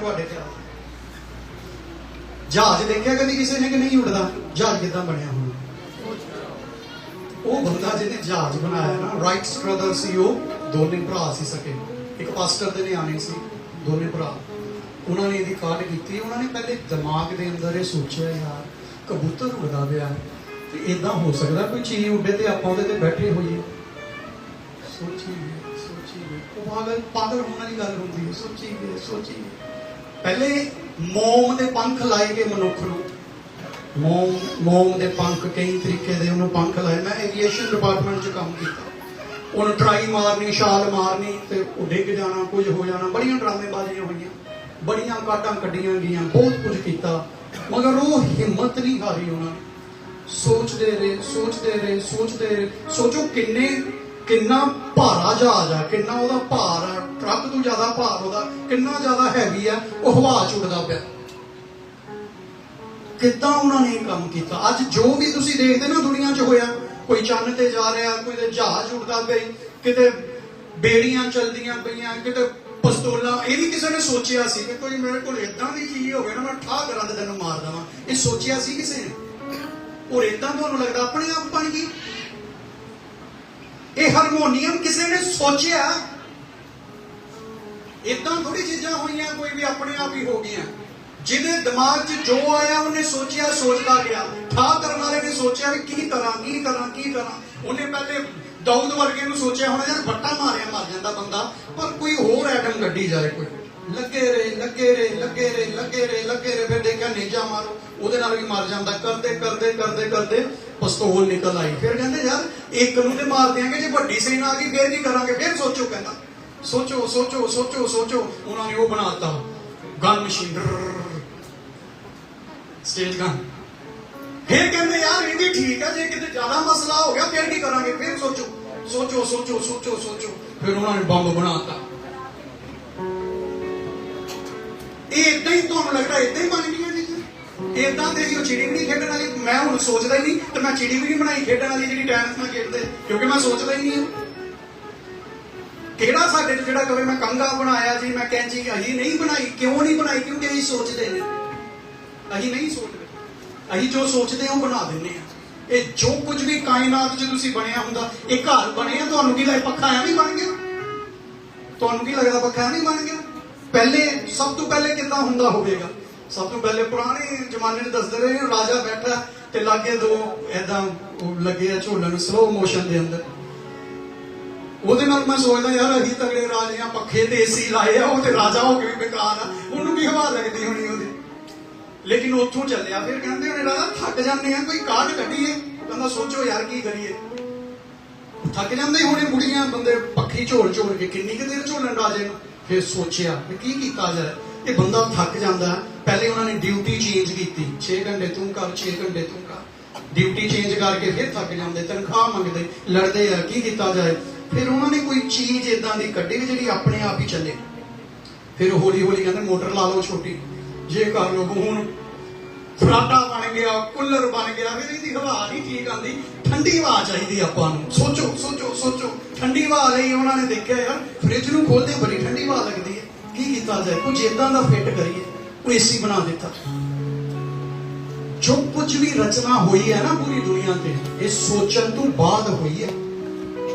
ਤੁਹਾਡੇ ਤੇ ਜਹਾਜ਼ ਦੇਖਿਆ ਕਦੀ ਕਿਸੇ ਨੇ ਕਿ ਨਹੀਂ ਉੱਡਦਾ? ਜਹਾਜ਼ ਕਿਦਾਂ ਬਣਿਆ ਹੁਣ? ਉਹ ਬੰਦਾ ਜਿਹਨੇ ਜਹਾਜ਼ ਬਣਾਇਆ ਨਾ ਰਾਈਟਸ ਬ੍ਰਦਰ ਸੀ ਉਹ, ਦੋਨੇ ਭਰਾ ਸੀ ਸਕੇ। ਇੱਕ ਪਾਸਟਰ ਦੇ ਨਿਆਣੇ ਸੀ, ਦੋਨੇ ਭਰਾ। ਉਹਨਾਂ ਨੇ ਇਹਦੀ ਕਾਢ ਕੀਤੀ, ਉਹਨਾਂ ਨੇ ਪਹਿਲੇ ਦਿਮਾਗ ਦੇ ਅੰਦਰ ਇਹ ਸੋਚਿਆ, ਯਾਰ, ਕਬੂਤਰ ਉੱਡਦਾ ਪਿਆ ਤੇ ਇਦਾਂ ਹੋ ਸਕਦਾ ਕੋਈ ਚੀਜ਼ ਉੱਡੇ ਤੇ ਆਪਾਂ ਉਹਦੇ ਤੇ ਬੈਠੇ ਹੋਈਏ। ਸੋਚੀ ਗਏ ਉਹ ਪਾਗਲ ਪਾਗਲ ਹੋਣ ਵਾਲੀ ਗੱਲ ਹੁੰਦੀ ਹੈ। ਸੋਚੀ ਗਏ ਪਹਿਲੇ ਮੋਮ ਦੇ ਪੰਖ ਲਾਏ ਗਏ ਮਨੁੱਖ ਨੂੰ। ਮੋਮ ਮੋਮ ਦੇ ਪੰਖ ਕਈ ਤਰੀਕੇ ਦੇ, ਉਹਨੂੰ ਪੰਖ ਲਾਏ। ਮੈਂ ਐਵੀਏਸ਼ਨ ਡਿਪਾਰਟਮੈਂਟ 'ਚ ਕੰਮ ਕੀਤਾ। ਉਹਨੂੰ ਟਰਾਈ ਮਾਰਨੀ, ਛਾਲ ਮਾਰਨੀ ਤੇ ਉਹ ਡਿੱਗ ਜਾਣਾ, ਕੁਝ ਹੋ ਜਾਣਾ। ਬੜੀਆਂ ਡਰਾਮੇਬਾਜ਼ੀਆਂ ਹੋਈਆਂ। ਬੜੀਆਂ ਕਾਟਾਂ ਕੱਢੀਆਂ ਗਈਆਂ, ਬਹੁਤ ਕੁਝ ਕੀਤਾ। ਮਗਰ ਉਹ ਹਿੰਮਤ ਨਹੀਂ ਹਾਰੀ ਉਹਨਾਂ ਨੇ। ਸੋਚਦੇ ਰਹੇ ਸੋਚਦੇ ਰਹੇ ਸੋਚਦੇ ਰਹੇ। ਸੋਚੋ ਕਿੰਨੇ, ਕਿੰਨਾ ਭਾਰਾ ਜਹਾਜ਼ ਆ, ਕਿੰਨਾ ਉਹਦਾ ਭਾਰ ਆ। ਟਰੱਕ ਤੋਂ ਜ਼ਿਆਦਾ ਭਾਰ ਉਹਦਾ ਕਿੰਨਾ ਜ਼ਿਆਦਾ ਹੈਵੀ ਆ, ਉਹ ਹਵਾ ਚ ਉੱਡਦਾ ਪਿਆ। ਕਿੱਦਾਂ ਉਹਨਾਂ ਨੇ ਕੰਮ ਕੀਤਾ? ਅੱਜ ਜੋ ਵੀ ਤੁਸੀਂ ਦੇਖਦੇ ਨਾ ਦੁਨੀਆ 'ਚ ਹੋਇਆ, ਕੋਈ ਚੰਨ ਤੇ ਜਾ ਰਿਹਾ, ਕੋਈ ਤੇ ਜਹਾਜ਼ ਉੱਡਦਾ ਪਿਆ, ਕਿਤੇ ਬੇੜੀਆਂ ਚਲਦੀਆਂ ਪਈਆਂ, ਕਿਤੇ ਪਿਸਤੌਲਾਂ, ਇਹ ਵੀ ਕਿਸੇ ਨੇ ਸੋਚਿਆ ਸੀ ਕਿ ਕੋਈ ਮੇਰੇ ਕੋਲ ਇਦਾਂ ਦੀ ਚੀਜ਼ ਹੋਵੇ ਨਾ, ਮੈਂ ਠਾਹ ਕਰਾਂ ਤੇ ਤੈਨੂੰ ਮਾਰ ਦੇਵਾਂ। ਇਹ ਸੋਚਿਆ ਸੀ ਕਿਸੇ ਨੇ? ਔਰ ਇਦਾਂ ਤੁਹਾਨੂੰ ਲੱਗਦਾ ਆਪਣੇ ਆਪ ਬਣ ਗਈ? ਇਹ ਹਾਰਮੋਨੀਅਮ ਕਿਸੇ ਨੇ ਸੋਚਿਆ? ਇਦਾਂ ਥੋੜੀ ਚੀਜ਼ਾਂ ਹੋਈਆਂ ਕੋਈ ਵੀ ਆਪਣੇ ਆਪ ਹੀ ਹੋ ਗਈਆਂ। ਜਿਹਦੇ ਦਿਮਾਗ 'ਚ ਜੋ ਆਇਆ, ਉਹਨੇ ਸੋਚਿਆ ਸੋਚਦਾ ਗਿਆ ਠਾਹ ਕਰਨ ਵਾਲੇ ਨੇ ਸੋਚਿਆ ਵੀ ਕੀ ਕਰਾਂ ਕੀ ਕਰਾਂ ਕੀ ਕਰਾਂ। ਉਹਨੇ ਪਹਿਲੇ ਦਾਊਦ ਵਰਗੇ ਨੂੰ ਸੋਚਿਆ ਹੋਣਾ, ਯਾਰ ਵੱਟਾ ਮਾਰਿਆ, ਮਰ ਜਾਂਦਾ ਬੰਦਾ। ਪਰ ਕੋਈ ਹੋਰ ਐਟਮ ਗੱਡੀ ਜਾਏ ਕੋਈ। ਲੱਗੇ ਰੇ ਲੱਗੇ ਰੇ ਲੱਗੇ ਰੇ ਲੱਗੇ ਰੇ ਲੱਗੇ ਰੇ, ਫਿਰ ਦੇਖਿਆ ਨੇਜਾ ਮਾਰੋ। ਉਹਦੇ ਨਾਲ ਵੀ ਮਰ ਜਾਂਦਾ। ਕਰਦੇ ਕਰਦੇ ਕਰਦੇ ਕਰਦੇ ਪਿਸਤੌਲ ਨਿਕਲ ਆਈ। ਫਿਰ ਕਹਿੰਦੇ, ਯਾਰ ਇੱਕ ਨੂੰ ਤੇ ਮਾਰ ਦਿਆਂਗੇ, ਜੇ ਵੱਡੀ ਸੈਨਾ ਆ ਗਈ, ਫੇਰ ਕੀ ਕਰਾਂਗੇ? ਫੇਰ ਸੋਚੋ ਕਹਿੰਦਾ ਸੋਚੋ ਸੋਚੋ ਸੋਚੋ ਸੋਚੋ। ਉਹਨਾਂ ਨੇ ਉਹ ਬਣਾਤਾ। ਗਨ ਮਸ਼ੀਨ ਸਟੇਜ ਗਨ ਫਿਰ ਕਹਿੰਦੇ, ਯਾਰ, ਇਹ ਵੀ ਠੀਕ ਹੈ ਜੇ ਕਿਤੇ ਜ਼ਿਆਦਾ ਮਸਲਾ ਹੋ ਗਿਆ, ਫਿਰ ਕੀ ਕਰਾਂਗੇ? ਫਿਰ ਸੋਚੋ। ਸੋਚੋ ਸੋਚੋ ਸੋਚੋ ਸੋਚੋ। ਫਿਰ ਉਹਨਾਂ ਨੇ ਬੰਬ ਬਣਾਤਾ। ਇਹ ਇਦਾਂ ਹੀ ਤੁਹਾਨੂੰ ਲੱਗਦਾ ਇਦਾਂ ਹੀ ਬਣ ਗਈਆਂ ਜੀ? ਇਦਾਂ ਦੇ ਜੋ ਚਿੜੀ ਵੀ ਨਹੀਂ ਖੇਡਣ ਵਾਲੀ। ਮੈਂ ਹੁਣ ਸੋਚਦਾ ਹੀ ਨਹੀਂ ਤੇ ਮੈਂ ਚਿੜੀ ਵੀ ਨਹੀਂ ਬਣਾਈ ਖੇਡਣ ਵਾਲੀ ਜਿਹੜੀ ਟੈਨਿਸ ਨਾਲ ਖੇਡਦੇ। ਕਿਉਂਕਿ ਮੈਂ ਸੋਚਦਾ ਹੀ ਨਹੀਂ ਹਾਂ। ਕਿਹੜਾ ਸਾਡੇ ਚ ਜਿਹੜਾ ਕਵੇ ਮੈਂ ਕੰਗਾ ਬਣਾਇਆ ਜੀ ਮੈਂ ਕੈਂਚੀ ਅਹੀ ਨਹੀਂ ਬਣਾਈ ਕਿਉਂ ਨਹੀਂ ਬਣਾਈ? ਕਿਉਂਕਿ ਅਸੀਂ ਸੋਚਦੇ ਨੇ ਅਸੀਂ ਨਹੀਂ ਸੋਚਦੇ। ਅਸੀਂ ਜੋ ਸੋਚਦੇ ਹਾਂ ਉਹ ਬਣਾ ਦਿੰਨੇ ਆ ਇਹ ਜੋ ਕੁਝ ਵੀ ਕਾਇਨਾਤ 'ਚ ਤੁਸੀਂ ਬਣਿਆ ਹੁੰਦਾ ਇਹ ਘਰ ਬਣਿਆ ਤੁਹਾਨੂੰ ਕੀ ਲੱਗਦਾ ਪੱਖਾ ਐਵੇਂ ਬਣ ਗਿਆ? ਤੁਹਾਨੂੰ ਕੀ ਲੱਗਦਾ ਪੱਖਾ ਐਵੇਂ ਬਣ ਗਿਆ? ਪਹਿਲੇ ਸਭ ਤੋਂ ਪਹਿਲੇ ਕਿੱਦਾਂ ਹੁੰਦਾ ਹੋਵੇਗਾ? ਸਭ ਤੋਂ ਪਹਿਲੇ ਪੁਰਾਣੇ ਜ਼ਮਾਨੇ 'ਚ ਦੱਸਦੇ ਰਹੇ ਨੇ, ਰਾਜਾ ਬੈਠਾ ਤੇ ਲਾਗੇ ਦੋ ਐਦਾਂ ਉਹ ਲੱਗੇ ਆ ਝੋਲਣ ਸਲੋ ਮੋਸ਼ਨ ਦੇ ਅੰਦਰ। ਉਹਦੇ ਨਾਲ ਮੈਂ ਸੋਚਦਾ ਯਾਰ ਅਸੀਂ ਤਗੜੇ ਰਾਜਿਆਂ ਪੱਖੇ ਤੇ ਏਸੀ ਲਾਏ ਆ, ਉਹ ਤੇ ਰਾਜਾ ਹੋ ਕੇ ਵੀ ਬੇਕਾਰ ਆ। ਉਹਨੂੰ ਕੀ ਹਵਾ ਲੱਗਦੀ ਹੋਣੀ ਉਹਦੀ। ਲੇਕਿਨ ਉੱਥੋਂ ਚੱਲਿਆ, ਫਿਰ ਕਹਿੰਦੇ ਹੋਣੇ ਰਾਜਾ, ਥੱਕ ਜਾਂਦੇ ਆ, ਕੋਈ ਕਾਢ ਕੱਢੀਏ। ਕਹਿੰਦਾ ਸੋਚੋ ਯਾਰ ਕੀ ਕਰੀਏ। ਥੱਕ ਜਾਂਦੇ ਹੋਣੇ ਬੁੜੀਆਂ, ਬੰਦੇ ਪੱਖੀ ਝੋਲ ਝੋਲ ਕੇ ਕਿੰਨੀ ਕੁ ਦੇਰ ਝੋਲਣ ਰਾਜੇ ਨੂੰ? ਫਿਰ ਸੋਚਿਆ ਵੀ ਕੀ ਕੀਤਾ ਜਾਏ। ਇਹ ਬੰਦਾ ਥੱਕ ਜਾਂਦਾ। ਪਹਿਲੇ ਉਹਨਾਂ ਨੇ ਡਿਊਟੀ ਚੇਂਜ ਕੀਤੀ। 6 ਘੰਟੇ ਤੂੰ ਕਰ 6 ਘੰਟੇ ਤੂੰ ਕਰ। ਡਿਊਟੀ ਚੇਂਜ ਕਰਕੇ ਫਿਰ ਥੱਕ ਜਾਂਦੇ, ਤਨਖਾਹ ਮੰਗਦੇ, ਲੜਦੇ ਆ। ਕੀ ਕੀਤਾ ਜਾਏ? ਫਿਰ ਉਹਨਾਂ ਨੇ ਕੋਈ ਚੀਜ਼ ਇਦਾਂ ਦੀ ਕੱਢੀ ਵੀ ਜਿਹੜੀ ਆਪਣੇ ਆਪ ਹੀ ਚੱਲੇ। ਫਿਰ ਹੌਲੀ ਹੌਲੀ ਕਹਿੰਦੇ, ਮੋਟਰ ਲਾ ਲਓ ਛੋਟੀ। ਜੇ ਕਰ ਲਓ ਹੁਣ ਫਰਾਟਾ ਬਣ ਗਿਆ, ਕੂਲਰ ਬਣ ਗਿਆ, ਫਿਰ ਇਹਦੀ ਹਵਾ ਨਹੀਂ ਠੀਕ ਆਂਦੀ ਠੰਡੀ ਹਵਾ ਚਾਹੀਦੀ ਆਪਾਂ ਨੂੰ। ਸੋਚੋ ਸੋਚੋ ਸੋਚੋ। ਠੰਡੀ ਹਵਾ ਲਈ ਉਹਨਾਂ ਨੇ ਦੇਖਿਆ, ਯਾਰ, ਫ੍ਰਿਜ ਨੂੰ ਖੋਲਦੇ ਬੜੀ ਠੰਡੀ ਹਵਾ ਲੱਗਦੀ ਹੈ। ਕੀ ਕੀਤਾ ਜਾਏ? ਕੁਝ ਇਦਾਂ ਦਾ ਫਿੱਟ ਕਰੀਏ। ਉਹ ਏਸੀ ਬਣਾ ਦਿੱਤਾ। ਜੋ ਕੁਝ ਵੀ ਰਚਨਾ ਹੋਈ ਹੈ ਨਾ ਪੂਰੀ ਦੁਨੀਆ ਤੇ, ਇਹ ਸੋਚਣ ਤੋਂ ਬਾਅਦ ਹੋਈ ਹੈ।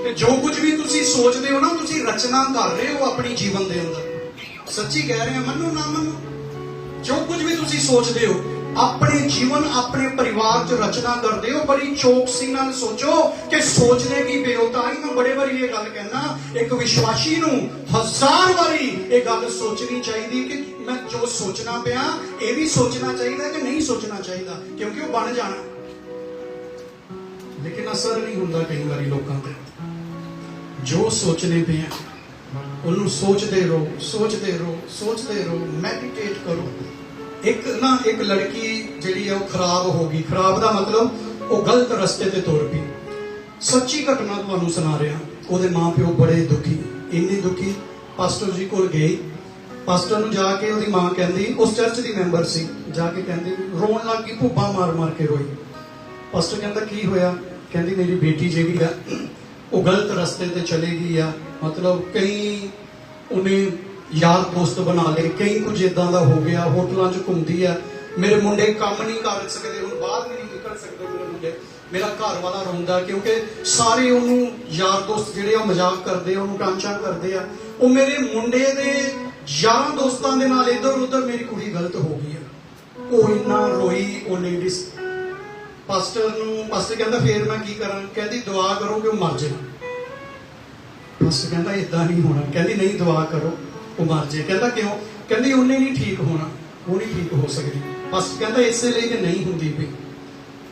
ਤੇ ਜੋ ਕੁਝ ਵੀ ਤੁਸੀਂ ਸੋਚਦੇ ਹੋ ਨਾ, ਤੁਸੀਂ ਰਚਨਾ ਕਰ ਰਹੇ ਹੋ ਆਪਣੀ ਜੀਵਨ ਦੇ ਅੰਦਰ। ਸੱਚੀ ਕਹਿ ਰਹੇ ਹਾਂ ਮੰਨੋ ਨਾ ਮੰਨੋ। ਜੋ ਕੁਝ ਵੀ ਤੁਸੀਂ ਸੋਚਦੇ ਹੋ, ਆਪਣੇ ਜੀਵਨ, ਆਪਣੇ ਪਰਿਵਾਰ 'ਚ ਰਚਨਾ ਕਰਦੇ ਹੋ, ਬੜੀ ਚੌਕਸੀ ਨਾਲ ਸੋਚੋ ਕਿ ਸੋਚਦੇ ਕੀ ਪਏ ਤਾਂ ਮੈਂ ਬੜੇ ਵਾਰੀ ਇਹ ਗੱਲ ਕਹਿਣਾ ਇੱਕ ਵਿਸ਼ਵਾਸੀ ਨੂੰ ਹਜ਼ਾਰ ਵਾਰੀ ਇਹ ਗੱਲ ਸੋਚਣੀ ਚਾਹੀਦੀ ਕਿ ਮੈਂ ਜੋ ਸੋਚਣਾ ਪਿਆ, ਇਹ ਵੀ ਸੋਚਣਾ ਚਾਹੀਦਾ ਕਿ ਨਹੀਂ ਸੋਚਣਾ ਚਾਹੀਦਾ, ਕਿਉਂਕਿ ਉਹ ਬਣ ਜਾਣਾ। ਲੇਕਿਨ ਅਸਰ ਨਹੀਂ ਹੁੰਦਾ ਕਈ ਵਾਰੀ ਲੋਕਾਂ ਤੇ। ਜੋ ਸੋਚਨੇ ਪਏ ਆ, ਉਹਨੂੰ ਸੋਚਦੇ ਰਹੋ ਸੋਚਦੇ ਰਹੋ ਸੋਚਦੇ ਰਹੋ ਮੈਡੀਟੇਟ ਕਰੋ। ਇੱਕ ਨਾ ਇੱਕ ਲੜਕੀ ਜਿਹੜੀ ਆ, ਉਹ ਖਰਾਬ ਹੋ ਗਈ। ਖਰਾਬ ਦਾ ਮਤਲਬ ਉਹ ਗਲਤ ਰਸਤੇ ਤੇ ਤੁਰ ਪਈ। ਸੱਚੀ ਘਟਨਾ ਤੁਹਾਨੂੰ ਸੁਣਾ ਰਿਹਾ। ਉਹਦੇ ਮਾਪਿਓ ਬੜੇ ਦੁਖੀ। ਇੰਨੇ ਦੁਖੀ। ਪਾਸਟਰ ਜੀ ਕੋਲ ਗਈ ਪਾਸਟਰ ਨੂੰ ਜਾ ਕੇ ਉਹਦੀ ਮਾਂ ਕਹਿੰਦੀ, ਉਸ ਚਰਚ ਦੀ ਮੈਂਬਰ ਸੀ। ਜਾ ਕੇ ਕਹਿੰਦੀ, ਰੋਣ ਲੱਗ ਗਈ, ਭੁੱਬਾ ਮਾਰ ਮਾਰ ਕੇ ਰੋਈ। ਪਾਸਟਰ ਕਹਿੰਦਾ, ਕੀ ਹੋਇਆ? ਕਹਿੰਦੀ, ਮੇਰੀ ਬੇਟੀ ਜਿਹੜੀ ਆ ਉਹ ਗਲਤ ਰਸਤੇ ਤੇ ਚਲੇ ਗਈ ਆ। ਮਤਲਬ ਕਈ ਉਹਨੇ ਯਾਰ ਦੋਸਤ ਬਣਾ ਲਏ, ਕਈ ਕੁਝ ਇਦਾਂ ਦਾ ਹੋ ਗਿਆ, ਹੋਟਲਾਂ 'ਚ ਘੁੰਮਦੀ ਆ। ਮੇਰੇ ਮੁੰਡੇ ਕੰਮ ਨਹੀਂ ਕਰ ਸਕਦੇ, ਹੁਣ ਬਾਹਰ ਵੀ ਨਹੀਂ ਨਿਕਲ ਸਕਦੇ ਮੇਰੇ ਮੁੰਡੇ। ਮੇਰਾ ਘਰ ਵਾਲਾ ਰੋਂਦਾ ਕਿਉਂਕਿ ਸਾਰੇ ਉਹਨੂੰ ਯਾਰ ਦੋਸਤ ਜਿਹੜੇ ਆ, ਉਹ ਮਜ਼ਾਕ ਕਰਦੇ ਆ, ਉਹਨੂੰ ਟਾਂਚਾ ਕਰਦੇ ਆ। ਉਹ ਮੇਰੇ ਮੁੰਡੇ ਦੇ ਯਾਰਾਂ ਦੋਸਤਾਂ ਦੇ ਨਾਲ ਇੱਧਰ ਉਧਰ ਮੇਰੀ ਕੁੜੀ ਗਲਤ ਹੋ ਗਈ ਆ। ਉਹ ਇੰਨਾ ਰੋਈ, ਉਹ ਲੇਡੀਜ਼ ਪਾਸਟਰ ਨੂੰ ਪਾਸਟਰ ਕਹਿੰਦਾ ਫੇਰ ਮੈਂ ਕੀ ਕਰਾਂ? ਕਹਿੰਦੀ ਦੁਆ ਕਰੋ ਕਿ ਉਹ ਮਰ ਜਾਏ ਪਾਸਟਰ ਕਹਿੰਦਾ ਇਦਾਂ ਨਹੀਂ ਹੋਣਾ। ਕਹਿੰਦੀ ਨਹੀਂ ਦੁਆ ਕਰੋ, ਉਹ ਮਰ ਜਾਏ। ਕਹਿੰਦਾ ਕਿਉਂ? ਕਹਿੰਦੀ ਉਹਨੇ ਨਹੀਂ ਠੀਕ ਹੋਣਾ। ਉਹ ਨਹੀਂ ਠੀਕ ਹੋ ਸਕਦੀ। ਪਾਸਟਰ ਕਹਿੰਦਾ ਇਸੇ ਲਈ ਕਿ ਨਹੀਂ ਹੁੰਦੀ ਵੀ।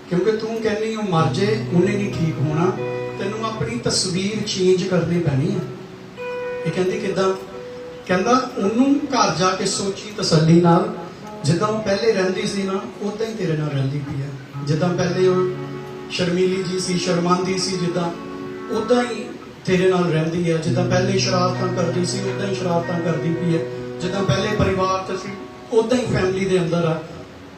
ਕਿਉਂਕਿ ਤੂੰ ਕਹਿੰਦੀ ਉਹ ਮਰ ਜਾਏ, ਉਹਨੇ ਨਹੀਂ ਠੀਕ ਹੋਣਾ। ਤੈਨੂੰ ਆਪਣੀ ਤਸਵੀਰ ਚੇਂਜ ਕਰਨੀ ਪੈਣੀ ਹੈ ਇਹ ਕਹਿੰਦੀ ਕਿਦਾਂ? ਕਹਿੰਦਾ ਉਹਨੂੰ ਘਰ ਜਾ ਕੇ ਸੋਚੀ ਤਸੱਲੀ ਨਾਲ, ਜਿੱਦਾਂ ਉਹ ਪਹਿਲੇ ਰਹਿੰਦੀ ਸੀ ਨਾ, ਉਦਾਂ ਹੀ ਤੇਰੇ ਨਾਲ ਰਹਿੰਦੀ ਪਈ ਆ। ਜਿੱਦਾਂ ਪਹਿਲੇ ਉਹ ਸ਼ਰਮੀਲੀ ਜੀ ਸੀ, ਸ਼ਰਮਾਂਦੀ ਸੀ ਜਿੱਦਾਂ ਉਦਾਂ ਹੀ ਤੇਰੇ ਨਾਲ ਰਹਿੰਦੀ ਹੈ। ਜਿੱਦਾਂ ਪਹਿਲੇ ਸ਼ਰਾਰਤਾਂ ਕਰਦੀ ਸੀ ਉਦਾਂ ਹੀ ਸ਼ਰਾਰਤਾਂ ਕਰਦੀ ਪਈ ਹੈ। ਜਿੱਦਾਂ ਪਹਿਲੇ ਪਰਿਵਾਰ ਚ ਸੀ ਉਦਾਂ ਹੀ ਫੈਮਿਲੀ ਦੇ ਅੰਦਰ ਆ।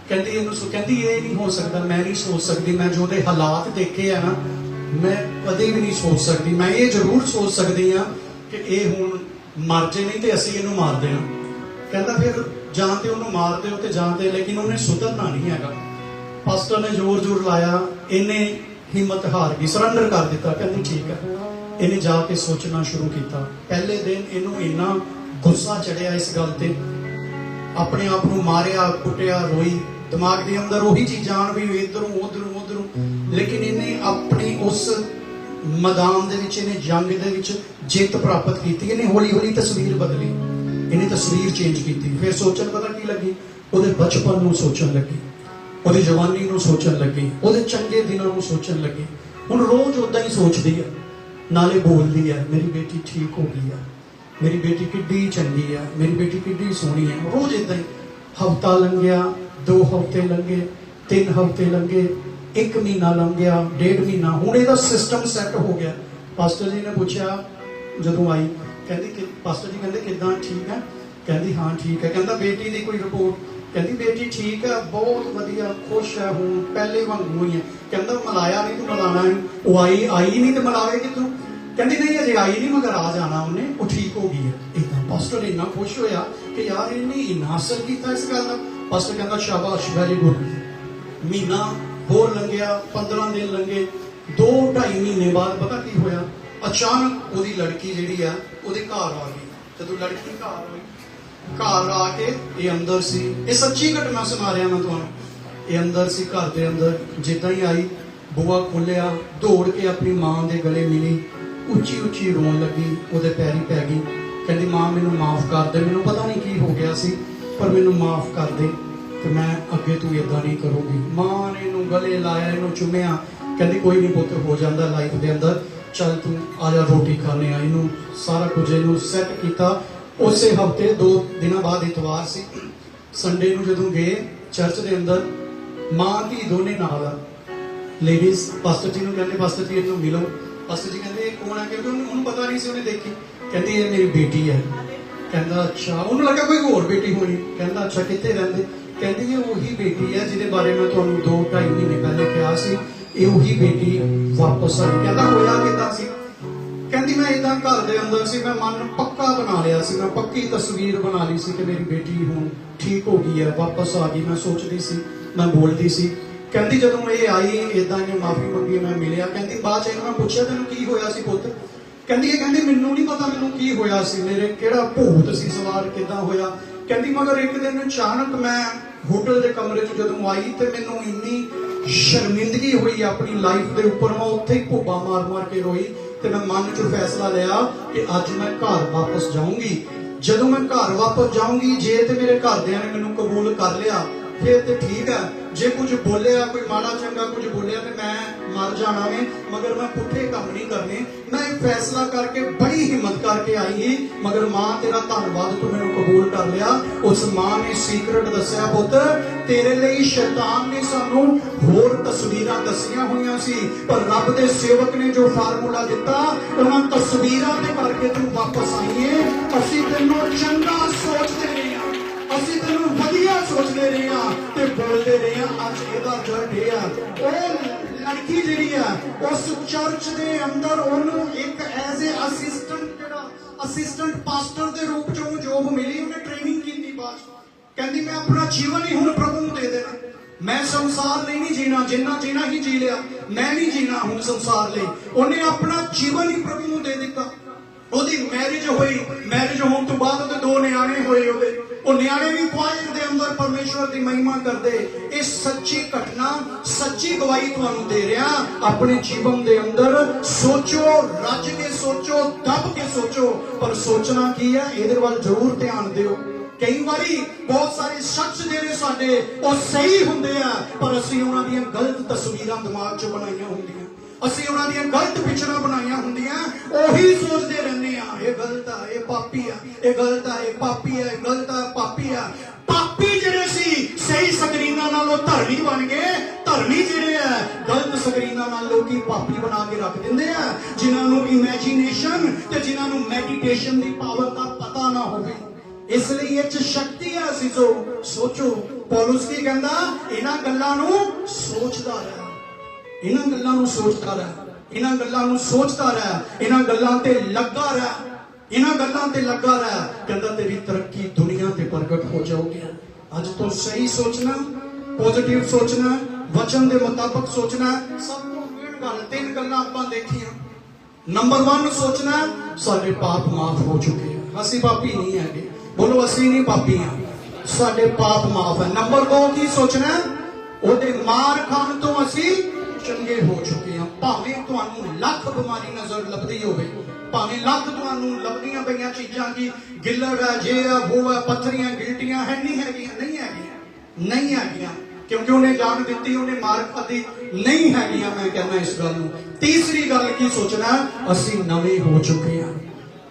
ਕਹਿੰਦੀ ਇਹਨੂੰ ਸੋ, ਕਹਿੰਦੀ ਇਹ ਨਹੀਂ ਹੋ ਸਕਦਾ, ਮੈਂ ਨਹੀਂ ਸੋਚ ਸਕਦੀ। ਮੈਂ ਜੋ ਦੇ ਹਾਲਾਤ ਦੇਖੇ ਆ ਨਾ, ਮੈਂ ਕਦੇ ਵੀ ਨਹੀਂ ਸੋਚ ਸਕਦੀ। ਮੈਂ ਇਹ ਜ਼ਰੂਰ ਸੋਚ ਸਕਦੀ ਆ ਕਿ ਇਹ ਹੁਣ ਮਰ ਜੇ ਨਹੀਂ ਤੇ ਅਸੀਂ ਇਹਨੂੰ ਮਾਰ ਦੇਣਾ। ਕਹਿੰਦਾ ਫਿਰ ਜਾਂ ਤੇ ਉਹਨੂੰ ਮਾਰ ਦਿਓ ਤੇ ਜਾਂ ਤੇ ਲੇਕਿਨ ਉਹਨੇ ਸੁਧਰਨਾ ਨਹੀਂ ਹੈਗਾ। ਪਾਸਟਰ ਨੇ ਜ਼ੋਰ ਜ਼ੋਰ ਲਾਇਆ, ਇਹਨੇ ਹਿੰਮਤ ਹਾਰ ਗਈ ਸਰੈਂਡਰ ਕਰ ਦਿੱਤਾ, ਕਹਿੰਦੀ ਠੀਕ ਹੈ। ਇਹਨੇ ਜਾ ਕੇ ਸੋਚਣਾ ਸ਼ੁਰੂ ਕੀਤਾ। ਪਹਿਲੇ ਦਿਨ ਇਹਨੂੰ ਇੰਨਾ ਗੁੱਸਾ ਚੜਿਆ ਇਸ ਗੱਲ ਤੇ। ਆਪਣੇ ਆਪ ਨੂੰ ਮਾਰਿਆ, ਕੁੱਟਿਆ, ਰੋਈ। ਦਿਮਾਗ ਦੇ ਅੰਦਰ ਉਹੀ ਚੀਜ਼ਾਂ ਆਣ ਵੀ ਇਧਰੋਂ, ਉਧਰੋਂ ਉਧਰੋਂ। ਲੇਕਿਨ ਇਹਨੇ ਆਪਣੀ ਉਸ ਮੈਦਾਨ ਦੇ ਵਿੱਚ, ਇਹਨੇ ਜੰਗ ਦੇ ਵਿੱਚ ਜਿੱਤ ਪ੍ਰਾਪਤ ਕੀਤੀ। ਇਹਨੇ ਹੌਲੀ ਹੌਲੀ ਤਸਵੀਰ ਬਦਲੀ। ਇਹਨੇ ਤਸਵੀਰ ਚੇਂਜ ਕੀਤੀ। ਫਿਰ ਸੋਚਣ ਪਤਾ ਕੀ ਲੱਗੀ? ਉਹਦੇ ਬਚਪਨ ਨੂੰ ਸੋਚਣ ਲੱਗੀ। ਉਹਦੀ ਜਵਾਨੀ ਨੂੰ ਸੋਚਣ ਲੱਗੀ, ਉਹਦੇ ਚੰਗੇ ਦਿਨਾਂ ਨੂੰ ਸੋਚਣ ਲੱਗੀ। ਹੁਣ ਰੋਜ਼ ਉਦਾਂ ਹੀ ਸੋਚਦੀ ਆ, ਨਾਲੇ ਬੋਲਦੀ ਆ, ਮੇਰੀ ਬੇਟੀ ਠੀਕ ਹੋ ਗਈ ਆ, ਮੇਰੀ ਬੇਟੀ ਕਿੱਡੀ ਚੰਗੀ ਆ, ਮੇਰੀ ਬੇਟੀ ਕਿੱਡੀ ਸੋਹਣੀ ਆ। ਰੋਜ਼ ਇਦਾਂ ਹੀ ਹਫਤਾ ਲੰਘਿਆ, ਦੋ ਹਫ਼ਤੇ ਲੰਘੇ, ਤਿੰਨ ਹਫ਼ਤੇ ਲੰਘੇ, ਇੱਕ ਮਹੀਨਾ ਲੰਘਿਆ, ਡੇਢ ਮਹੀਨਾ। ਹੁਣ ਇਹਦਾ ਸਿਸਟਮ ਸੈੱਟ ਹੋ ਗਿਆ। ਪਾਸਟਰ ਜੀ ਨੇ ਪੁੱਛਿਆ, ਜਦੋਂ ਆਈ, ਕਹਿੰਦੀ ਕਿ ਪਾਸਟਰ ਜੀ ਕਹਿੰਦੇ ਕਿਦਾਂ ਠੀਕ ਹੈ ਕਹਿੰਦੀ ਹਾਂ ਠੀਕ ਹੈ ਕਹਿੰਦਾ ਬੇਟੀ ਦੀ ਕੋਈ ਰਿਪੋਰਟ ਕਹਿੰਦੀ ਬੇਟੀ ਠੀਕ ਹੈ ਬਹੁਤ ਵਧੀਆ, ਖੁਸ਼ ਹੈ ਹੁਣ, ਪਹਿਲੇ ਵਾਂਗੂ ਹੀ ਹੈ ਕਹਿੰਦਾ ਮਲਾਇਆ ਨਹੀਂ ਤੂੰ ਮਲਾਣਾ ਨਹੀਂ। ਉਹ ਆਈ ਆਈ ਨਹੀਂ ਤੇ ਮਲਾਵੇ ਤੂੰ ਕਹਿੰਦੀ ਨਹੀਂ, ਅਜੇ ਆਈ ਨਹੀਂ, ਮਗਰ ਆ ਜਾਣਾ ਉਹਨੇ, ਉਹ ਠੀਕ ਹੋ ਗਈ ਹੈ ਇਦਾਂ ਪਾਸਟਰ ਇੰਨਾ ਖੁਸ਼ ਹੋਇਆ ਕਿ ਯਾਰ ਇਹਨੇ ਇੰਨਾ ਅਸਰ ਕੀਤਾ ਇਸ ਗੱਲ ਦਾ। ਪਾਸਟਰ ਕਹਿੰਦਾ, ਸ਼ਾਬਾਸ਼ ਵੈਰੀ ਗੁੱਡ ਮਹੀਨਾ ਹੋਰ ਲੰਘਿਆ 15 ਦਿਨ ਲੰਘੇ 2 2.5 ਮਹੀਨੇ ਬਾਅਦ ਪਤਾ ਕੀ ਹੋਇਆ? ਅਚਾਨਕ ਉਹਦੀ ਲੜਕੀ ਜਿਹੜੀ ਆ, ਉਹਦੇ ਘਰ ਆ ਗਈ। ਜਦੋਂ ਲੜਕੀ ਘਰ ਆਈ ਘਰ ਆ ਕੇ ਇਹ ਅੰਦਰ ਸੀ। ਇਹ ਸੱਚੀ ਘਟਨਾ ਸੁਣਾ ਰਿਹਾ ਮੈਂ ਤੁਹਾਨੂੰ। ਇਹ ਅੰਦਰ ਸੀ, ਘਰ ਦੇ ਅੰਦਰ ਜਿੱਦਾਂ ਹੀ ਆਈ ਬੂਆ ਖੋਲਿਆ ਦੌੜ ਕੇ ਆਪਣੀ ਮਾਂ ਦੇ ਗਲੇ ਮਿਲੀ। ਉੱਚੀ ਉੱਚੀ ਰੋਣ ਲੱਗੀ, ਉਹਦੇ ਪੈਰੀ ਪੈ ਗਈ। ਕਹਿੰਦੀ, ਮਾਂ, ਮੈਨੂੰ ਮਾਫ ਕਰ ਦੇ। ਮੈਨੂੰ ਪਤਾ ਨਹੀਂ ਕੀ ਹੋ ਗਿਆ ਸੀ, ਪਰ ਮੈਨੂੰ ਮਾਫ ਕਰ ਦੇ ਤੇ ਮੈਂ ਅੱਗੇ ਤੂੰ ਇਦਾਂ ਨਹੀਂ ਕਰੂੰਗੀ। ਮਾਂ ਨੇ ਇਹਨੂੰ ਗਲੇ ਲਾਇਆ, ਇਹਨੂੰ ਚੁੰਮਿਆ। ਕਹਿੰਦੀ, ਕੋਈ ਨਹੀਂ ਪੁੱਤ, ਹੋ ਜਾਂਦਾ ਲਾਈਫ ਦੇ ਅੰਦਰ। ਚੱਲ ਤੂੰ ਆ ਜਾ ਰੋਟੀ ਖਾਣੇ ਆ। ਇਹਨੂੰ ਸਾਰਾ ਕੁਝ ਇਹਨੂੰ ਸੈੱਟ ਕੀਤਾ। ਉਸੇ ਹਫ਼ਤੇ, ਦੋ ਦਿਨਾਂ ਬਾਅਦ ਇਤਵਾਰ ਸੀ। ਸੰਡੇ ਨੂੰ ਜਦੋਂ ਗਏ ਚਰਚ ਦੇ ਅੰਦਰ, ਮਾਂ ਧੀ ਦੋਨੇ ਨਾਲ ਆ। ਲੇਡੀਜ਼ ਪਾਸਟਰ ਜੀ ਨੂੰ ਕਹਿੰਦੇ ਪਾਸਟਰ ਜੀ ਇਹਨੂੰ ਮਿਲੋ। ਪਾਸਟਰ ਜੀ ਕਹਿੰਦੇ ਕੌਣ ਹੈ ਕਿਉਂਕਿ ਉਹਨੂੰ ਉਹਨੂੰ ਪਤਾ ਨਹੀਂ ਸੀ, ਉਹਨੇ ਦੇਖੀ। ਕਹਿੰਦੀ, ਇਹ ਮੇਰੀ ਬੇਟੀ ਹੈ ਕਹਿੰਦਾ, ਅੱਛਾ। ਉਹਨੂੰ ਲੱਗਾ ਕੋਈ ਹੋਰ ਬੇਟੀ ਹੋਣੀ। ਕਹਿੰਦਾ, ਅੱਛਾ, ਕਿੱਥੇ ਰਹਿੰਦੇ? ਕਹਿੰਦੀ, ਇਹ ਉਹੀ ਬੇਟੀ ਹੈ ਜਿਹਦੇ ਬਾਰੇ ਮੈਂ ਤੁਹਾਨੂੰ 2 2.5 ਮਹੀਨੇ ਪਹਿਲੇ ਕਿਹਾ ਸੀ। ਇਹ ਉਹੀ ਬੇਟੀ ਵਾਪਸ ਆ। ਕਹਿੰਦਾ, ਹੋਇਆ ਕਿੱਦਾਂ ਸੀ? ਕਹਿੰਦੀ ਮੈਂ ਇਦਾਂ ਘਰ ਦੇ ਅੰਦਰ ਸੀ, ਮੈਂ ਮਨ ਪੱਕਾ ਬਣਾ ਲਿਆ ਸੀ, ਮੈਂ ਪੱਕੀ ਤਸਵੀਰ ਬਣਾ ਲਈ ਸੀ ਕਿ ਮੇਰੀ ਬੇਟੀ ਹੁਣ ਠੀਕ ਹੋ ਗਈ ਹੈ, ਵਾਪਸ ਆ ਗਈ। ਮੈਂ ਸੋਚਦੀ ਸੀ, ਮੈਂ ਬੋਲਦੀ ਸੀ। ਕਹਿੰਦੀ ਜਦੋਂ ਇਹ ਆਈ ਇਦਾਂ ਇਹਨੇ ਮਾਫੀ ਮੰਗੀ ਮੈਂ ਮਿਲਿਆ। ਕਹਿੰਦੀ ਬਾਅਦ ਚ ਇਹਨੂੰ ਮੈਂ ਪੁੱਛਿਆ, ਤੈਨੂੰ ਕੀ ਹੋਇਆ ਸੀ ਪੁੱਤ? ਕਹਿੰਦੀ ਇਹ ਕਹਿੰਦੀ ਮੈਨੂੰ ਨਹੀਂ ਪਤਾ ਮੈਨੂੰ ਕੀ ਹੋਇਆ ਸੀ, ਮੇਰੇ ਕਿਹੜਾ ਭੂਤ ਸੀ, ਸਵਾਰ ਕਿਦਾਂ ਹੋਇਆ? ਕਹਿੰਦੀ ਮਗਰ ਇੱਕ ਦਿਨ ਅਚਾਨਕ ਮੈਂ ਹੋਟਲ ਦੇ ਕਮਰੇ 'ਚ ਜਦੋਂ ਆਈ ਤੇ ਮੈਨੂੰ ਇੰਨੀ ਸ਼ਰਮਿੰਦਗੀ ਹੋਈ ਆਪਣੀ ਲਾਈਫ ਦੇ ਉੱਪਰ, ਮੈਂ ਉੱਥੇ ਹੀ ਭੁੱਬਾ ਮਾਰ ਮਾਰ ਕੇ ਰੋਈ। ਤੇ ਮੈਂ ਮਨ 'ਚ ਫੈਸਲਾ ਲਿਆ ਕਿ ਅੱਜ ਮੈਂ ਘਰ ਵਾਪਸ ਜਾਊਂਗੀ। ਜਦੋਂ ਮੈਂ ਘਰ ਵਾਪਸ ਜਾਊਂਗੀ, ਜੇ ਤੇ ਮੇਰੇ ਘਰਦਿਆਂ ਨੇ ਮੈਨੂੰ ਕਬੂਲ ਕਰ ਲਿਆ ਫਿਰ ਤੇ ਠੀਕ ਹੈ ਜੇ ਕੁਝ ਬੋਲਿਆ, ਕੋਈ ਮਾੜਾ ਚੰਗਾ ਕੁਝ ਬੋਲਿਆ ਤੇ ਮੈਂ ਮਰ ਜਾਣਾ ਵੇ, ਮਗਰ ਮੈਂ ਪੁੱਠੇ ਕੰਮ ਨਹੀਂ ਕਰਨੇ। ਮੈਂ ਇਹ ਫੈਸਲਾ ਕਰਕੇ ਬੜੀ ਹਿੰਮਤ ਕਰਕੇ ਆਈ ਹੀ ਮਗਰ ਮਾਂ ਤੇਰਾ ਧੰਨਵਾਦ ਤੂੰ ਮੈਨੂੰ ਕਬੂਲ ਕਰ ਲਿਆ। ਉਸ ਮਾਂ ਨੇ ਸੀਕ੍ਰੇਟ ਦੱਸਿਆ, ਪੁੱਤ, ਤੇਰੇ ਲਈ ਸ਼ੈਤਾਨ ਨੇ ਸਾਨੂੰ ਹੋਰ ਤਸਵੀਰਾਂ ਦੱਸੀਆਂ ਹੋਈਆਂ ਸੀ, ਪਰ ਰੱਬ ਦੇ ਸੇਵਕ ਨੇ ਜੋ ਫਾਰਮੂਲਾ ਦਿੱਤਾ, ਉਹਨਾਂ ਤਸਵੀਰਾਂ ਦੇ ਕਰਕੇ ਤੂੰ ਵਾਪਸ ਆਈਏ। ਅਸੀਂ ਤੈਨੂੰ ਚੰਗਾ ਸੋਚਦੇ ਰਹੇ ਆ ਤੇ ਬੋਲਦੇ ਰਹੇ ਆ ਅੱਜ ਇਹਦਾ ਰਿਜ਼ਲਟ ਇਹ ਆ। ਉਹ ਲੜਕੀ ਜਿਹੜੀ ਆ, ਉਸ ਚਰਚ ਦੇ ਅੰਦਰ ਉਹਨੂੰ ਇੱਕ ਐਜ਼ ਅ ਅਸਿਸਟੈਂਟ ਜਿਹੜਾ ਅਸਿਸਟੈਂਟ ਪਾਸਟਰ ਦੇ ਰੂਪ ਚ ਉਹਨੂੰ ਜੋਬ ਮਿਲੀ, ਉਹਨੇ ਟ੍ਰੇਨਿੰਗ ਕੀਤੀ ਬਾਅਦ ਕਹਿੰਦੀ, ਮੈਂ ਆਪਣਾ ਜੀਵਨ ਹੀ ਹੁਣ ਪ੍ਰਭੂ ਨੂੰ ਦੇ ਦੇਣਾ। ਮੈਂ ਸੰਸਾਰ ਲਈ ਨਹੀਂ ਜੀਣਾ, ਜਿੰਨਾ ਜੀਣਾ ਹੀ ਜੀ ਲਿਆ, ਮੈਂ ਨਹੀਂ ਜੀਣਾ ਹੁਣ ਸੰਸਾਰ ਲਈ। ਉਹਨੇ ਆਪਣਾ ਜੀਵਨ ਹੀ ਪ੍ਰਭੂ ਨੂੰ ਦੇ ਦਿੱਤਾ। ਉਹਦੀ ਮੈਰਿਜ ਹੋਈ। ਮੈਰਿਜ ਹੋਣ ਤੋਂ ਬਾਅਦ ਉਹਦੇ ਦੋ ਨਿਆਣੇ ਹੋਏ ਉਹਦੇ। ਉਹ ਨਿਆਣੇ ਵੀ ਫਾਇਰ ਦੇ ਅੰਦਰ, ਪਰਮੇਸ਼ਵਰ ਦੀ ਮਹਿਮਾ ਕਰਦੇ। ਇਹ ਸੱਚੀ ਘਟਨਾ, ਸੱਚੀ ਗਵਾਹੀ ਤੁਹਾਨੂੰ ਦੇ ਰਿਹਾ। ਆਪਣੇ ਜੀਵਨ ਦੇ ਅੰਦਰ ਸੋਚੋ, ਰੱਜ ਕੇ ਸੋਚੋ, ਦੱਬ ਕੇ ਸੋਚੋ। ਪਰ ਸੋਚਣਾ ਕੀ ਹੈ ਇਹਦੇ ਵੱਲ ਜ਼ਰੂਰ ਧਿਆਨ ਦਿਓ। ਕਈ ਵਾਰੀ ਬਹੁਤ ਸਾਰੇ ਸ਼ਖਸ ਜਿਹੜੇ ਸਾਡੇ, ਉਹ ਸਹੀ ਹੁੰਦੇ ਆ, ਪਰ ਅਸੀਂ ਉਹਨਾਂ ਦੀਆਂ ਗਲਤ ਤਸਵੀਰਾਂ ਦਿਮਾਗ 'ਚ ਬਣਾਈਆਂ ਹੁੰਦੀਆਂ। ਅਸੀਂ ਉਹਨਾਂ ਦੀਆਂ ਗਲਤ ਪਿਕਚਰਾਂ ਬਣਾਈਆਂ ਹੁੰਦੀਆਂ, ਉਹੀ ਸੋਚਦੇ ਰਹਿੰਦੇ ਆ, ਇਹ ਗਲਤ ਆ, ਇਹ ਪਾਪੀ ਆ, ਇਹ ਗਲਤ ਆ, ਇਹ ਪਾਪੀ ਆ, ਇਹ ਗਲਤ ਆ, ਪਾਪੀ ਆ। ਪਾਪੀ ਜਿਹੜੇ ਸੀ, ਸਹੀ ਸਕਰੀਨਾਂ ਨਾਲੋਂ ਧਰਮੀ ਬਣ ਗਏ। ਧਰਮੀ ਜਿਹੜੇ ਆ, ਗਲਤ ਸਕਰੀਨਾਂ ਨਾਲ ਲੋਕੀ ਪਾਪੀ ਬਣਾ ਕੇ ਰੱਖ ਦਿੰਦੇ ਆ। ਜਿਨ੍ਹਾਂ ਨੂੰ ਇਮੇਜਿਨੇਸ਼ਨ ਤੇ ਜਿਨ੍ਹਾਂ ਨੂੰ ਮੈਡੀਟੇਸ਼ਨ ਦੀ ਪਾਵਰ ਦਾ ਪਤਾ ਨਾ ਹੋਵੇ। ਇਸ ਲਈ ਇਹ ਚ ਸ਼ਕਤੀ ਹੈ ਅਸੀਂ ਜੋ ਸੋਚੋ। ਪੌਲਸ ਕੀ ਕਹਿੰਦਾ? ਇਹਨਾਂ ਗੱਲਾਂ ਨੂੰ ਸੋਚਦਾ ਰਹਿ ਇਹਨਾਂ ਗੱਲਾਂ ਨੂੰ ਸੋਚਦਾ ਰਹਿ। ਇਹਨਾਂ ਗੱਲਾਂ ਨੂੰ ਸੋਚਦਾ ਰਹਿ। ਇਹਨਾਂ ਗੱਲਾਂ ਤੇ ਲੱਗਾ ਰਹਿ। ਇਹਨਾਂ ਗੱਲਾਂ ਤੇ ਲੱਗਾ ਰਹਿ। ਕਹਿੰਦਾ, ਤੇਰੀ ਤਰੱਕੀ ਦੁਨੀਆ ਤੇ ਪ੍ਰਗਟ ਹੋ ਜਾਊਗੀ। ਅੱਜ ਤੋਂ ਸਹੀ ਸੋਚਣਾ ਪੋਜ਼ਿਟਿਵ ਸੋਚਣਾ, ਵਚਨ ਦੇ ਮੁਤਾਬਕ ਸੋਚਣਾ, ਸਭ ਤੋਂ ਮੇਨ ਗੱਲ ਤਿੰਨ ਗੱਲਾਂ ਆਪਾਂ ਦੇਖੀਆਂ। ਨੰਬਰ 1 ਸੋਚਣਾ, ਸਾਡੇ ਪਾਪ ਮਾਫ ਹੋ ਚੁੱਕੇ ਆ। ਅਸੀਂ ਪਾਪੀ ਨਹੀਂ ਹੈਗੇ। ਬੋਲੋ, ਅਸੀਂ ਨਹੀਂ ਪਾਪੀ ਆ। ਸਾਡੇ ਪਾਪ ਮਾਫ ਹੈ ਨੰਬਰ 2 ਕੀ ਸੋਚਣਾ? ਉਹਦੇ ਮਾਰ ਖਾਣ ਤੋਂ ਅਸੀਂ ਚੰਗੇ ਹੋ ਚੁੱਕੇ ਹਾਂ। ਭਾਵੇਂ ਤੁਹਾਨੂੰ ਲੱਖ ਬਿਮਾਰੀ ਨਜ਼ਰ ਲੱਭਦੀ ਹੋਵੇ, ਭਾਵੇਂ ਲੱਖ ਤੁਹਾਨੂੰ ਲੱਭਦੀਆਂ ਪਈਆਂ ਚੀਜ਼ਾਂ ਕੀ ਗਿੱਲੜ ਹੈ ਜੇ ਹੈ ਉਹ ਹੈ ਪੱਥਰੀਆਂ, ਗਿਲਟੀਆਂ ਹੈ, ਨਹੀਂ ਹੈਗੀਆਂ ਨਹੀਂ ਹੈਗੀਆਂ ਨਹੀਂ ਹੈਗੀਆਂ। ਕਿਉਂਕਿ ਉਹਨੇ ਜਾਣ ਦਿੱਤੀ, ਉਹਨੇ ਮਾਰ ਖਾਦੀ ਨਹੀਂ ਹੈਗੀਆਂ, ਮੈਂ ਕਹਿੰਦਾ ਇਸ ਗੱਲ ਨੂੰ। ਤੀਸਰੀ ਗੱਲ ਕੀ ਸੋਚਣਾ, ਅਸੀਂ ਨਵੇਂ ਹੋ ਚੁੱਕੇ ਹਾਂ।